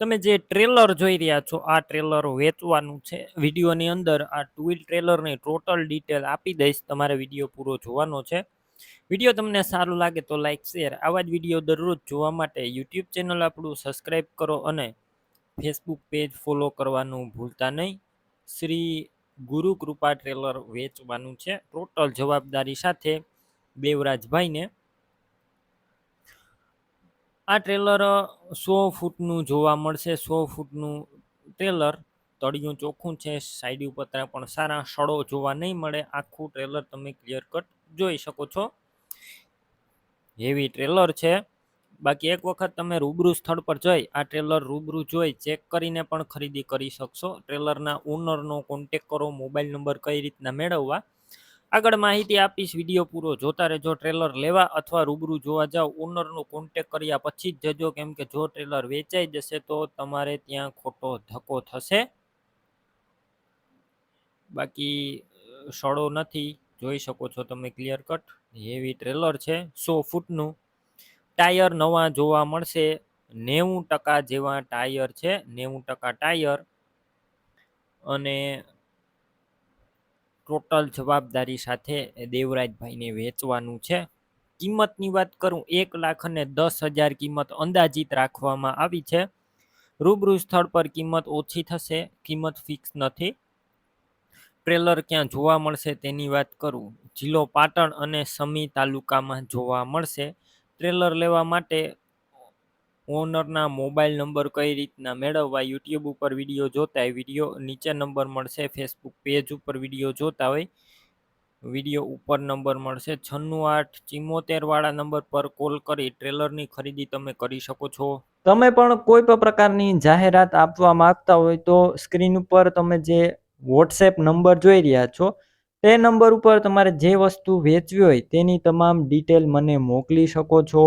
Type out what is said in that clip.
તમે જે ટ્રેલર જોઈ રહ્યા છો, આ ટ્રેલર વેચવાનું છે. વિડીયોની અંદર આ ટુ વ્હીલ ટ્રેલરની ટોટલ ડિટેલ આપી દઈશ, તમારે વીડિયો પૂરો જોવાનો છે. વીડિયો તમને સારું લાગે તો લાઈક શેર આવા જ વીડિયો દરરોજ જોવા માટે યુટ્યુબ ચેનલ આપણું સબસ્ક્રાઈબ કરો અને ફેસબુક પેજ ફોલો કરવાનું ભૂલતા નહીં. શ્રી ગુરુ કૃપા ટ્રેલર વેચવાનું છે. ટોટલ જવાબદારી સાથે દેવરાજભાઈને આ ટ્રેલર સો ફૂટનું જોવા મળશે. સો ફૂટનું ટ્રેલર તળિયું ચોખ્ખું છે, સાઈડ ઉપર પણ સારા સડો જોવા નહીં મળે. આખું ટ્રેલર તમે ક્લિયર કટ જોઈ શકો છો. હેવી ટ્રેલર છે. બાકી એક વખત તમે રૂબરૂ સ્થળ પર જઈ, આ ટ્રેલર રૂબરૂ જોઈ, ચેક કરીને પણ ખરીદી કરી શકશો. ટ્રેલરના ઓનરનો કોન્ટેક કરો મોબાઈલ નંબર કઈ રીતના મેળવવા. આગળ માહિતી આપીશ, વીડિયો પૂરો જોતા રહેજો, ટ્રેલર લેવા અથવા રૂબરૂ જોવા જાઓ. ઓનરનો કોન્ટેક કર્યા પછી જ જજો, કેમ કે જો ટ્રેલર વેચાઈ જશે તો તમારે ત્યાં ખોટો ધક્કો થશે. બાકી સડો નથી, જોઈ શકો છો તમે ક્લિયર કટ હેવી ટ્રેલર છે, સો ફૂટનું. ટાયર નવા જોવા મળશે, નેવું ટકા જેવા ટાયર છે, નેવું ટકા ટાયર. અને ટોટલ જવાબદારી સાથે દેવરાજભાઈને વેચવાનું છે. કિંમતની વાત કરું, એક લાખ અને દસ હજાર કિંમત અંદાજિત રાખવામાં આવી છે. રૂબરૂ સ્થળ પર કિંમત ઓછી થશે, કિંમત ફિક્સ નથી. ટ્રેલર ક્યાં જોવા મળશે તેની વાત કરું, જિલ્લો પાટણ અને સમી તાલુકામાં જોવા મળશે. ટ્રેલર લેવા માટે ઓનરના મોબાઈલ નંબર કઈ રીતના મેળવવા યુટ્યુબ ઉપર વીડિયો જોતા હોય, વીડિયો નીચે નંબર મળશે, ફેસબુક પેજ ઉપર વીડિયો જોતા હોય, વીડિયો ઉપર નંબર મળશે. છન્નું આઠ ચિમોતેરવાળા નંબર પર કોલ કરી ટ્રેલરની ખરીદી તમે કરી શકો છો. તમે પણ કોઈ પણ પ્રકારની જાહેરાત આપવા માંગતા હોય તો સ્ક્રીન ઉપર તમે જે વોટ્સએપ નંબર જોઈ રહ્યા છો, તે નંબર ઉપર તમારે જે વસ્તુ વેચવી હોય તેની તમામ ડિટેલ મને મોકલી શકો છો.